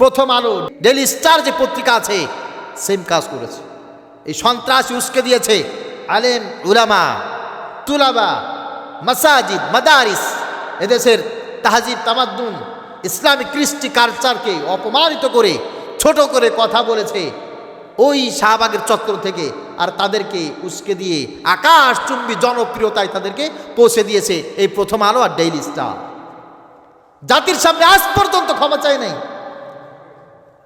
প্রথম আলো daily star যে পত্রিকা আছে সেম কাজ করেছে। এই সন্ত্রাস উস্কে দিয়েছে আলেম, উলামা, তুলাবা, মাসাজিদ, মাদারিস, এদেশের তাহাজিব, তামাদ্দুন, ইসলামিক কৃষ্টি কালচারকে অপমানিত করে, ছোট করে কথা বলেছে। ওই শাহবাগের চত্বর থেকে আর তাদেরকে উস্কে দিয়ে আকাশ চুম্বি জনপ্রিয়তায় তাদেরকে পৌঁছে দিয়েছে এই প্রথম আলো আর ডেইলি স্টার জাতির সামনে আজ পর্যন্ত ক্ষমা চায় নাই।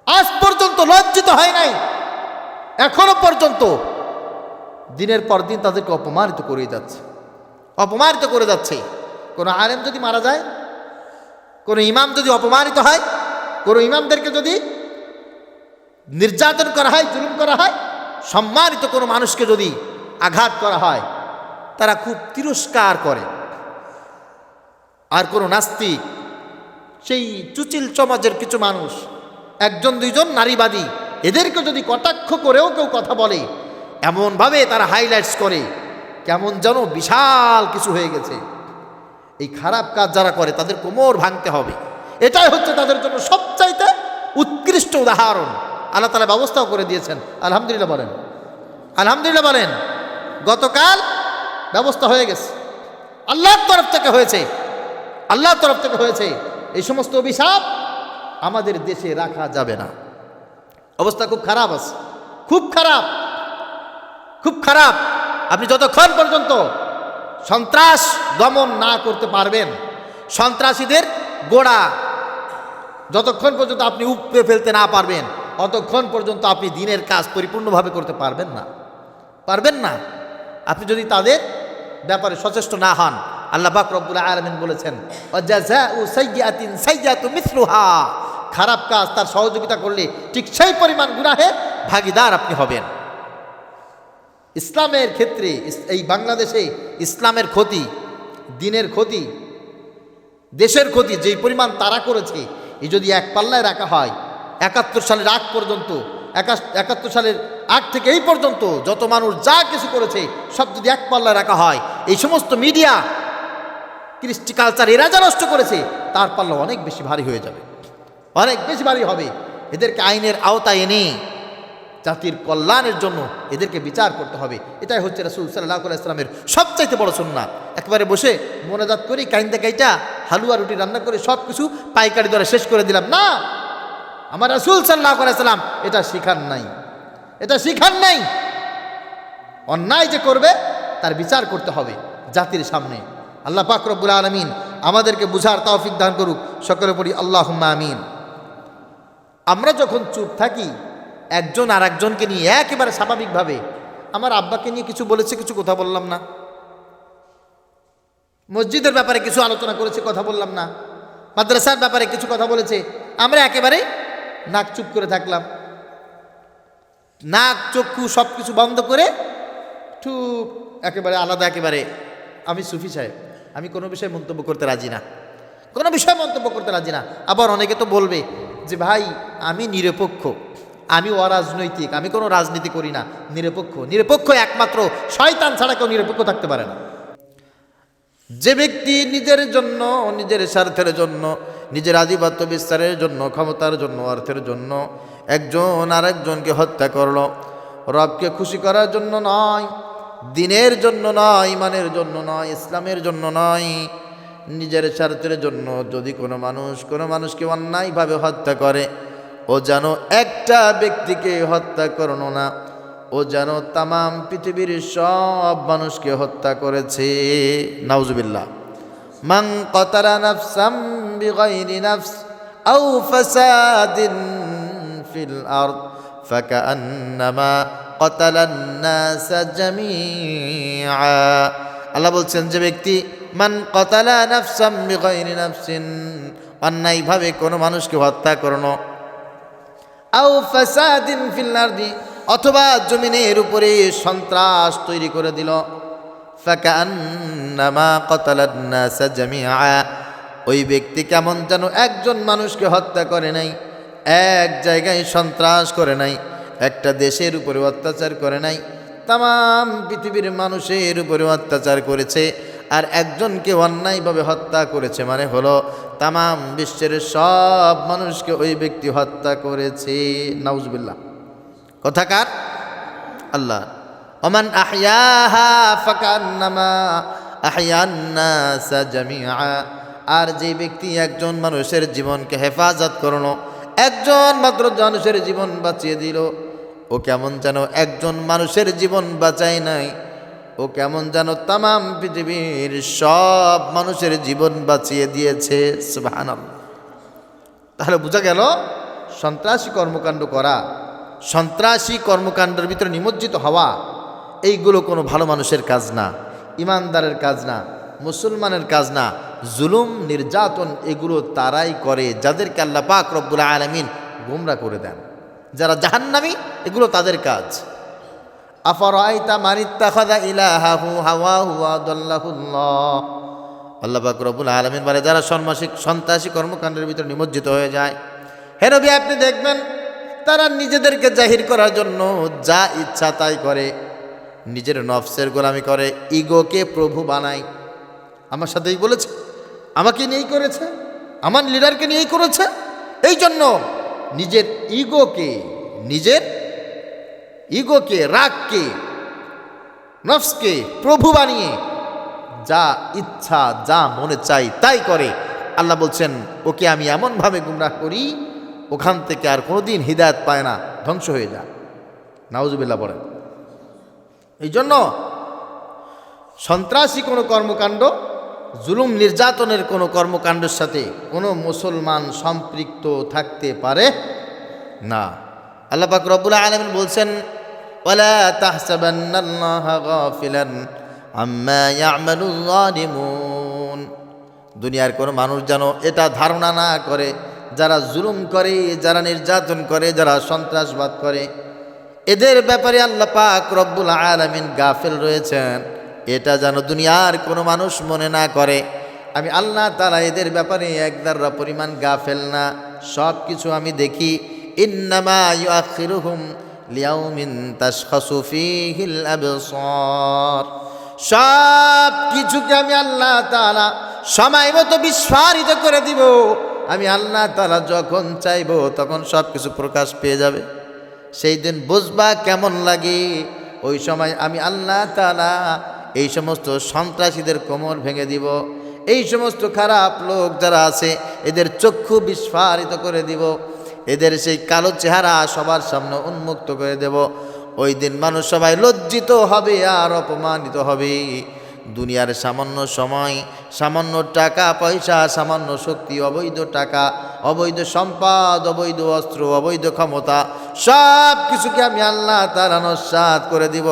আজ পর্যন্ত লজ্জিত হয় নাই। এখনও পর্যন্ত দিনের পর দিন তাদেরকে অপমানিত করে যাচ্ছে। অপমানিত করে যাচ্ছে। কোনো আলেম যদি মারা যায়, কোনো ইমাম যদি অপমানিত হয়, কোনো ইমামদেরকে যদি নির্যাতন করা হয়, জুলুম করা হয়, সম্মানিত কোনো মানুষকে যদি আঘাত করা হয়, তারা খুব তিরস্কার করে। আর কোনো নাস্তিক, সেই চুচিল সমাজের কিছু মানুষ একজন, দুইজন নারীবাদী। এদেরকে যদি কটাক্ষ করেও কেউ কথা বলে, এমনভাবে তারা হাইলাইটস করে, কেমন যেন বিশাল কিছু হয়ে গেছে। এই খারাপ কাজ যারা করে, তাদের কোমর ভাঙতে হবে। এটাই হচ্ছে তাদের জন্য সবচাইতে উৎকৃষ্ট উদাহরণ। আল্লাহ তালা ব্যবস্থাও করে দিয়েছেন। আলহামদুলিল্লাহ বলেন। আলহামদুলিল্লাহ বলেন, গতকাল ব্যবস্থা হয়ে গেছে। আল্লাহর তরফ থেকে হয়েছে। আল্লাহর তরফ থেকে হয়েছে। এই সমস্ত অভিশাপ আমাদের দেশে রাখা যাবে না। অবস্থা খুব খারাপ আছে। খুব খারাপ। খুব খারাপ। আপনি যতক্ষণ পর্যন্ত সন্ত্রাস দমন না করতে পারবেন, সন্ত্রাসীদের গোড়া যতক্ষণ পর্যন্ত আপনি উপড়ে ফেলতে না পারবেন, অতক্ষণ পর্যন্ত আপনি দিনের কাজ পরিপূর্ণভাবে করতে পারবেন না। পারবেন না। আপনি যদি তাদের ব্যাপারে সচেষ্ট না হন, আল্লাহ পাক রব্বুল আলমিন বলেছেন "ওয়াজাযাউ সাইয়্যাতিন সাইয়্যাতু মিসলুহা খারাপ কাজ, তার সহযোগিতা করলে ঠিক সেই পরিমাণ গুনাহে ভাগিদার আপনি হবেন। ইসলামের ক্ষেত্রে, এই বাংলাদেশে ইসলামের ক্ষতি, দিনের ক্ষতি, দেশের ক্ষতি, যেই পরিমাণ তারা করেছে, এই যদি এক পাল্লায় রাখা হয়, একাত্তর সালের আগ পর্যন্ত একাত্তর সালের আগ থেকে এই পর্যন্ত যত মানুষ যা কিছু করেছে, সব যদি এক পাল্লায় রাখা হয়, এই সমস্ত মিডিয়া, কৃষ্টি কালচার এরা যা নষ্ট করেছে, তার পাল্লা অনেক বেশি ভারী হয়ে যাবে। অনেক বেশি ভারী হবে। এদেরকে আইনের আওতায় এনে জাতির কল্যাণের জন্য এদেরকে বিচার করতে হবে। এটাই হচ্ছে রাসুল সাল্লাহ ইসলামের সবচাইতে বড় সুন্নাত। একবারে বসে মোনাজাত করি কাইন্দা কাইটা হালুয়া রুটি রান্না করে সব কিছু পাইকারি দ্বারা শেষ করে দিলাম। না! আমার রাসুল সাল্লাহ সাল্লাম এটা শিখান নাই। এটা শিখান নাই। অন্যায় যে করবে, তার বিচার করতে হবে জাতির সামনে। আল্লাহ পাক রব্বুল আলমিন আমাদেরকে বুঝার তৌফিক দান করুক। সকলে পড়ি আল্লাহ আমিন। আমরা যখন চুপ থাকি, একজন আর একজনকে নিয়ে একেবারে স্বাভাবিকভাবে আমার আব্বাকে নিয়ে কিছু বলেছে, কিছু কথা বললাম না। মসজিদের ব্যাপারে কিছু আলোচনা করেছে, কথা বললাম না। মাদ্রাসার ব্যাপারে কিছু কথা বলেছে। আমরা একেবারে নাক চুপ করে থাকলাম। নাক, চক্ষু সব কিছু বন্ধ করে ঠিক একেবারে আলাদা, একেবারে আমি সুফি সাহেব। আমি কোনো বিষয়ে মন্তব্য করতে রাজি না। কোনো বিষয়ে মন্তব্য করতে রাজি না। আবার অনেকে তো বলবে যে ভাই, আমি নিরপেক্ষ, আমি অরাজনৈতিক, আমি কোনো রাজনীতি করি না, নিরপেক্ষ। নিরপেক্ষ একমাত্র শয়তান ছাড়া কেউ নিরপেক্ষ থাকতে পারে না। যে ব্যক্তি নিজের জন্য, নিজের স্বার্থের জন্য, নিজের আধিপত্য বিস্তারের জন্য, ক্ষমতার জন্য, অর্থের জন্য একজন আরেকজনকে হত্যা করল। রবকে খুশি করার জন্য নয়, দিনের জন্য নয়, ইমানের জন্য নয়, ইসলামের জন্য নয়। নিজের স্বার্থের জন্য যদি কোনো মানুষ কোনো মানুষকে অন্যায়ভাবে হত্যা করে, ও যেন একটা ব্যক্তিকে হত্যা করল না, ও যেন তামাম পৃথিবীর সব মানুষকে হত্যা করেছে। নাউজুবিল্লাহ। মান কতারা নাফসাম বিগাইরি নাফস আও ফাসাদিন ফিল আরদ ফাকান্নামা কতালান নাস জামিআ। আল্লাহ বলছেন যে ব্যক্তি, মান কতালা নাফসাম নাফসিন অন্যায়ভাবে কোনো মানুষকে হত্যা করল আও ফাসাদিন ফিল আরদি, অথবা জমিনের উপরে সন্ত্রাস তৈরি করে দিল। ফাকান্নামা কতালান নাস ওই ব্যক্তি কেমন যেন একজন মানুষকে হত্যা করে নাই, এক জায়গায় সন্ত্রাস করে নাই, একটা দেশের উপরে অত্যাচার করে নাই তাম পৃথিবীর মানুষের উপরে অত্যাচার করেছে আর একজনকে অন্যায়ভাবে হত্যা করেছে মানে হলো তামাম বিশ্বের সব মানুষকে ওই ব্যক্তি হত্যা করেছে। নাউজবিল্লাহ। কথাকার আল্লাহ ওমান আহয়াহা ফাকান্নামা আহয়ান্নাসা জামিআ। আর যে ব্যক্তি একজন মানুষের জীবনকে হেফাজত করল, একজন মাত্র মানুষের জীবন বাঁচিয়ে দিল ও কেমন যেন একজন মানুষের জীবন বাঁচায় নাই। ও কেমন যেন তামাম পৃথিবীর সব মানুষের জীবন বাঁচিয়ে দিয়েছে। সুবহানাল্লাহ। তাহলে বোঝা গেল, সন্ত্রাসী কর্মকাণ্ড করা, সন্ত্রাসী কর্মকাণ্ডের ভিতরে নিমজ্জিত হওয়া, এইগুলো কোনো ভালো মানুষের কাজ না, ইমানদারের কাজ না, মুসলমানের কাজ না, জুলুম, নির্যাতন, এগুলো তারাই করে, যাদেরকে আল্লাহ পাক রব্বুল আলমিন গুমরা করে দেন। যারা জাহান্নামী, এগুলো তাদের কাজ। আফরাইতা মানিত্তাখাদা ইলাহাহু হাওয়াহু আদাল্লাহুল্লাহ আল্লাহ। পাক রব্বুল আলামিন বলে, যারা সন্মাসিক সন্ত্রাসী কর্মকাণ্ডের ভিতরে নিমজ্জিত হয়ে যায়, হে নবী আপনি দেখবেন, তারা নিজেদেরকে জাহির করার জন্য যা ইচ্ছা তাই করে। নিজের নফসের গোলামি করে, ইগোকে প্রভু বানায়। আমার সাথেই বলেছে, আমাকে নিয়েই করেছে, আমার লিডারকে নিয়েই করেছে। এই জন্য নিজের ইগোকে নিজের ইগোকে, রাগকে, নফসকে প্রভু বানিয়ে যা ইচ্ছা, যা মনে চাই তাই করে। আল্লাহ বলছেন, ওকে আমি এমনভাবে গুমরাহ করি, ওখান থেকে আর কোনোদিন হৃদায়ত পায় না, ধ্বংস হয়ে যায়। নাউজুবিল্লাহ বলেন এই জন্য সন্ত্রাসী কোনো কর্মকাণ্ড জুলুম নির্যাতনের কোনো কর্মকাণ্ডের সাথে কোনো মুসলমান সম্পৃক্ত থাকতে পারে না। আল্লাহ পাক রব্বুল বলছেন দুনিয়ার কোনো মানুষ যেন এটা ধারণা না করে, যারা জুলুম করে, যারা নির্যাতন করে, যারা সন্ত্রাসবাদ করে, এদের ব্যাপারে আল্লাহ পাক রব্বুল আলামিন গাফেল রয়েছেন। এটা যেন দুনিয়ার কোনো মানুষ মনে না করে। আমি আল্লাহ তালা এদের ব্যাপারে একদাররা পরিমাণ গাফেল না, সব কিছু আমি দেখি। ইন্নামা সব কিছুকে আমি আল্লাহ তাআলা সময় মতো বিস্ফারিত করে দিব। আমি আল্লাহ তালা যখন চাইব তখন সব কিছু প্রকাশ পেয়ে যাবে। সেই দিন বুঝবা কেমন লাগে। ওই সময় আমি আল্লাহ তাআলা এই সমস্ত সন্ত্রাসীদের কোমর ভেঙে দিব। এই সমস্ত খারাপ লোক যারা আছে, এদের চক্ষু বিস্ফারিত করে দিব। এদের সেই কালো চেহারা সবার সামনে উন্মুক্ত করে দেব। ওই দিন মানুষ সবাই লজ্জিত হবে আর অপমানিত হবে। দুনিয়ার সামান্য সময়, সামান্য টাকা, পয়সা, সামান্য শক্তি, অবৈধ টাকা, অবৈধ সম্পদ, অবৈধ অস্ত্র, অবৈধ ক্ষমতা সব কিছুকে আমি আল্লাহ তার নস্বাত করে দিব।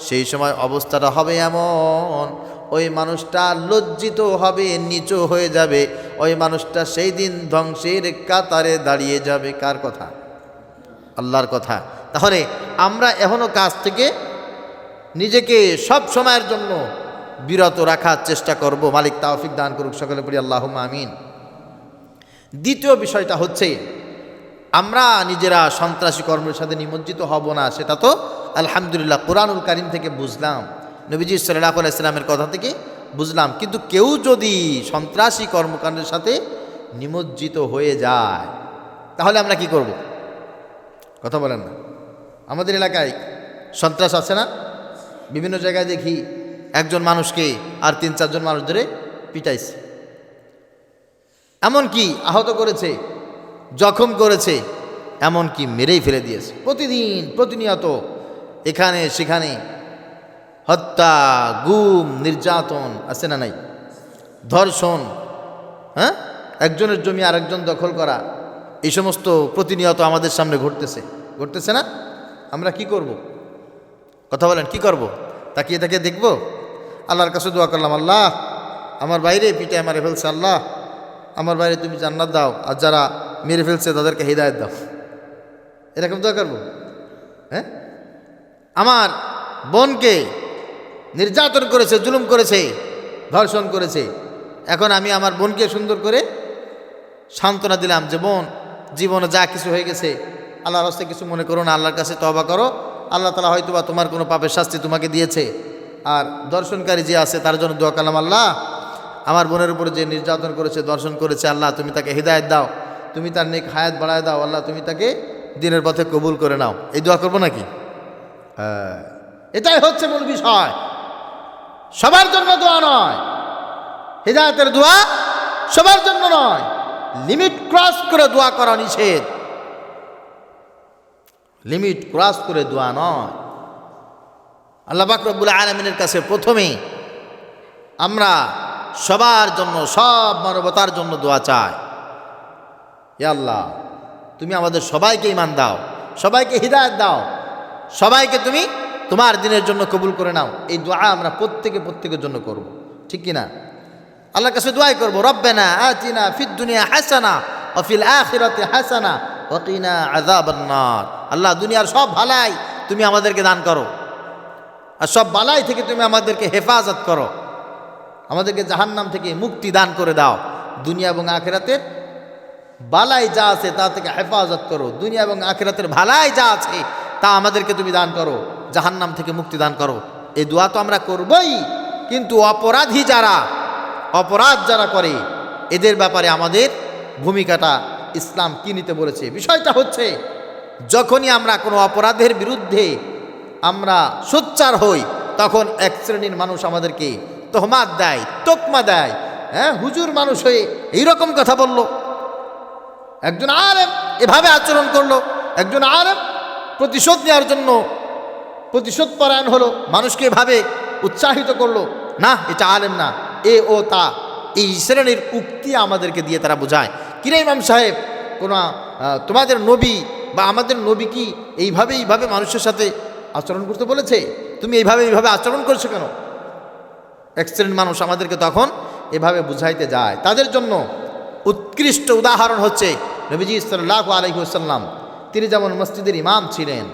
সেই সময় অবস্থাটা হবে এমন। ওই মানুষটা লজ্জিত হবে, নিচু হয়ে যাবে। ওই মানুষটা সেই দিন ধ্বংসের কাতারে দাঁড়িয়ে যাবে। কার কথা? আল্লাহর কথা। তাহলে আমরা এখনও কাজ থেকে নিজেকে সব সময়ের জন্য বিরত রাখার চেষ্টা করব। মালিক তাওফিক দান করুক, সকলে পড়ি আল্লাহ আমিন। দ্বিতীয় বিষয়টা হচ্ছে, আমরা নিজেরা সন্ত্রাসী কর্মের সাথে নিমজ্জিত হব না, সেটা তো আলহামদুলিল্লাহ, কোরআনুল কারিম থেকে বুঝলাম, নবীজি সাল্লাহ আলাইস্লামের কথা থেকে বুঝলাম। কিন্তু কেউ যদি সন্ত্রাসী কর্মকাণ্ডের সাথে নিমজ্জিত হয়ে যায়, তাহলে আমরা কি করব? কথা বলেন না। আমাদের এলাকায় সন্ত্রাস আছে না? বিভিন্ন জায়গায় দেখি একজন মানুষকে আর তিন, চারজন মানুষ ধরে পিটাইছে। এমনকি আহত করেছে, জখম করেছে, এমনকি মেরেই ফেলে দিয়েছে। প্রতিদিন প্রতিনিয়ত এখানে, সেখানে। হত্যা, গুম, নির্যাতন আছে না নাই? ধর্ষণ হ্যাঁ? একজনের জমি আরেকজন দখল করা, এই সমস্ত প্রতিনিয়ত আমাদের সামনে ঘটতেছে। ঘটতেছে না? আমরা কি করব? কথা বলেন, কি করব? তাকিয়ে তাকিয়ে দেখব? আল্লাহর কাছে দোয়া করলাম, আল্লাহ, আমার বাইরে পিটায় মারে ফেলছে আল্লাহ। আমার বাইরে তুমি জান্নাত দাও, আর যারা মেরে ফেলছে তাদেরকে হৃদায়ত দাও। এরকম দোয়া করব? হ্যাঁ? আমার বোনকে নির্যাতন করেছে, জুলুম করেছে, ধর্ষণ করেছে। এখন আমি আমার বোনকে সুন্দর করে সান্ত্বনা দিলাম যে, বোন, জীবনে যা কিছু হয়ে গেছে, আল্লাহর হস্তে কিছু মনে করো না, আল্লাহর কাছে তবা করো। আল্লাহ তালা হয়তো বা তোমার কোনো পাপের শাস্তি তোমাকে দিয়েছে। আর দর্শনকারী যে আছে, তার জন্য দোয়া কালাম আল্লাহ। আমার বোনের উপরে যে নির্যাতন করেছে দর্শন করেছে, আল্লাহ তুমি তাকে হৃদায়ত দাও। তুমি তার নেক হায়াত বাড়ায় দাও, আল্লাহ তুমি তাকে দিনের পথে কবুল করে নাও। এই দোয়া করব নাকি? হ্যাঁ এটাই হচ্ছে মূল বিষয়। সবার জন্য দোয়া নয়। হৃদায়তের দোয়া সবার জন্য নয়। লিমিট ক্রস করে দোয়া করা নিষেধ। লিমিট ক্রস করে দোয়া নয়। আল্লাহ বাকরবুল আলমিনের কাছে প্রথমে আমরা সবার জন্য, সব মানবতার জন্য দোয়া চাই। ইয়া আল্লাহ, তুমি আমাদের সবাইকে ইমান দাও, সবাইকে হৃদায়ত দাও। সবাইকে তুমি তোমার দিনের জন্য কবুল করে নাও। এই দোয়া আমরা প্রত্যেকে প্রত্যেকের জন্য করব। ঠিক কি না আল্লাহর কাছে দোয়াই করব, রব্বানা আতিনা ফিদ দুনিয়া হাসানা ও ফিল আখিরাতে হাসানা ওকিনা আযাবান আল্লাহ দুনিয়ার সব ভালাই তুমি আমাদেরকে দান করো। আর সব বালাই থেকে তুমি আমাদেরকে হেফাজত করো। আমাদেরকে জাহান্নাম থেকে মুক্তি দান করে দাও। দুনিয়া এবং আখেরাতের বালাই যা আছে তা থেকে হেফাজত করো। দুনিয়া এবং আখেরাতের ভালাই যা আছে তা আমাদেরকে তুমি দান করো, জাহান্নাম থেকে মুক্তি দান করো। এই দোয়া তো আমরা করবই, কিন্তু অপরাধী যারা, অপরাধ যারা করে, এদের ব্যাপারে আমাদের ভূমিকাটা ইসলাম কি নিতে বলেছে? বিষয়টা হচ্ছে, যখনই আমরা কোনো অপরাধের বিরুদ্ধে আমরা সোচ্চার হই, তখন এক শ্রেণির মানুষ আমাদেরকে তহমাত দেয়, তোকমা দেয়। হ্যাঁ হুজুর মানুষ হয়ে এইরকম কথা বলল। একজন আলেম এভাবে আচরণ করল, একজন আলেম প্রতিশোধ নেওয়ার জন্য প্রতিশোধ পরায়ণ হলো, মানুষকে এভাবে উৎসাহিত করল, না, এটা আলেম না, এ ও তা। এই শ্রেণির উক্তি আমাদেরকে দিয়ে তারা বোঝায়। কিরে ইমাম সাহেব? কোনো তোমাদের নবী বা আমাদের নবী কি এইভাবে এইভাবে মানুষের সাথে আচরণ করতে বলেছে? তুমি এইভাবে এইভাবে আচরণ করছ কেন? এক শ্রেণির মানুষ আমাদেরকে তখন এভাবে বুঝাইতে যায়। তাদের জন্য উৎকৃষ্ট উদাহরণ হচ্ছে নবীজি সাল্লাহ আলহিউসাল্লাম তিনি যেমন মসজিদের ইমাম ছিলেন,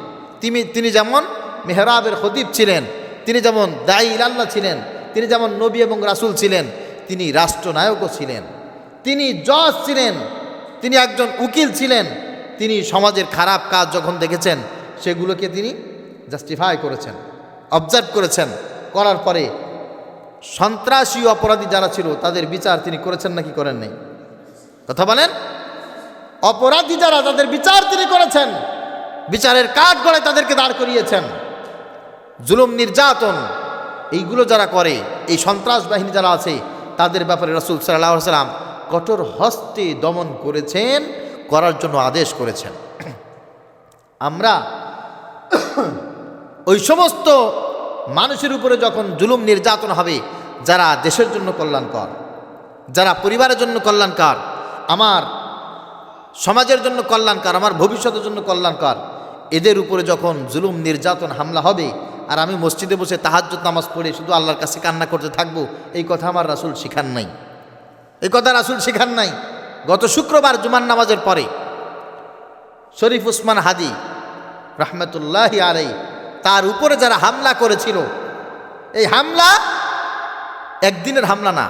তিনি তিনি যেমন মেহরাবের খতিব ছিলেন, তিনি যেমন দায়ী আল্লাহ ছিলেন, তিনি যেমন নবী এবং রাসুল ছিলেন, তিনি রাষ্ট্রনায়কও ছিলেন। তিনি জজ ছিলেন, তিনি একজন উকিল ছিলেন, তিনি সমাজের খারাপ কাজ যখন দেখেছেন, সেগুলোকে তিনি জাস্টিফাই করেছেন অবজার্ভ করেছেন। করার পরে সন্ত্রাসী অপরাধী যারা ছিল, তাদের বিচার তিনি করেছেন নাকি করেন নাই? কথা বলেন? অপরাধী যারা তাদের বিচার তিনি করেছেন, বিচারের কাঠ গড়ে তাদেরকে দাঁড় করিয়েছেন। জুলুম, নির্যাতন, এইগুলো যারা করে, এই সন্ত্রাস বাহিনী যারা আছে, তাদের ব্যাপারে রসুল সাল্লাহ সাল্লাম কঠোর হস্তে দমন করেছেন, করার জন্য আদেশ করেছেন। আমরা ওই সমস্ত মানুষের উপরে যখন জুলুম, নির্যাতন হবে, যারা দেশের জন্য কল্যাণকর, যারা পরিবারের জন্য কল্যাণকর, আমার সমাজের জন্য কল্যাণকর, আমার ভবিষ্যতের জন্য কল্যাণকর। এদের উপরে যখন জুলুম, নির্যাতন, হামলা হবে, আর আমি মসজিদে বসে তাহাজ্জুদ নামাজ পড়ে শুধু আল্লাহর কাছে কান্না করতে থাকব, এই কথা আমার রাসুল শিখান নাই। এই কথা রাসুল শিখান নাই। গত শুক্রবার জুমান নামাজের পরে শরীফ উসমান হাদি রহমতুল্লাহ আলাই তার উপরে যারা হামলা করেছিল, এই হামলা একদিনের হামলা না,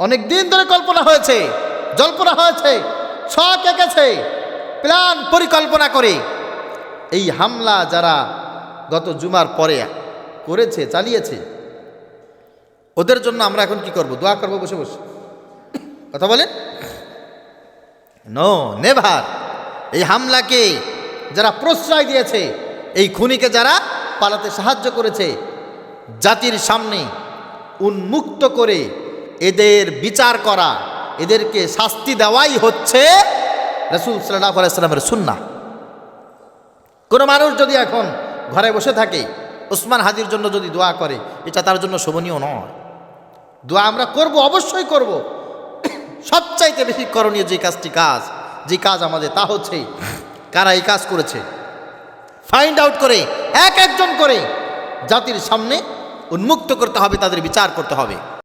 অনেক দিন ধরে কল্পনা হয়েছে। জল্পনা হয়েছে ছক এঁকেছে, প্ল্যান পরিকল্পনা করে। এই হামলা যারা গত জুমার পরে করেছে, চালিয়েছে, ওদের জন্য আমরা এখন কি করব? দোয়া করব বসে বসে। কথা বলেন? নো নেভার এই হামলাকে যারা প্রশ্রয় দিয়েছে, এই খুনিকে যারা পালাতে সাহায্য করেছে, জাতির সামনে উন্মুক্ত করে এদের বিচার করা এদেরকে শাস্তি দেওয়াই হচ্ছে রসুল সাল্লাহ আলাইসাল্লামের সুন্না কোনো মানুষ যদি এখন ঘরে বসে থাকে ওসমান হাজির জন্য যদি দোয়া করে, এটা তার জন্য শোভনীয় নয়। দোয়া আমরা করব, অবশ্যই করব। সবচাইতে বেশি করণীয় যে কাজটি কাজ, যে কাজ আমাদের তা হচ্ছে কারা এই কাজ করেছে। ফাইন্ড আউট করে, এক একজন করে জাতির সামনে উন্মুক্ত করতে হবে, তাদের বিচার করতে হবে।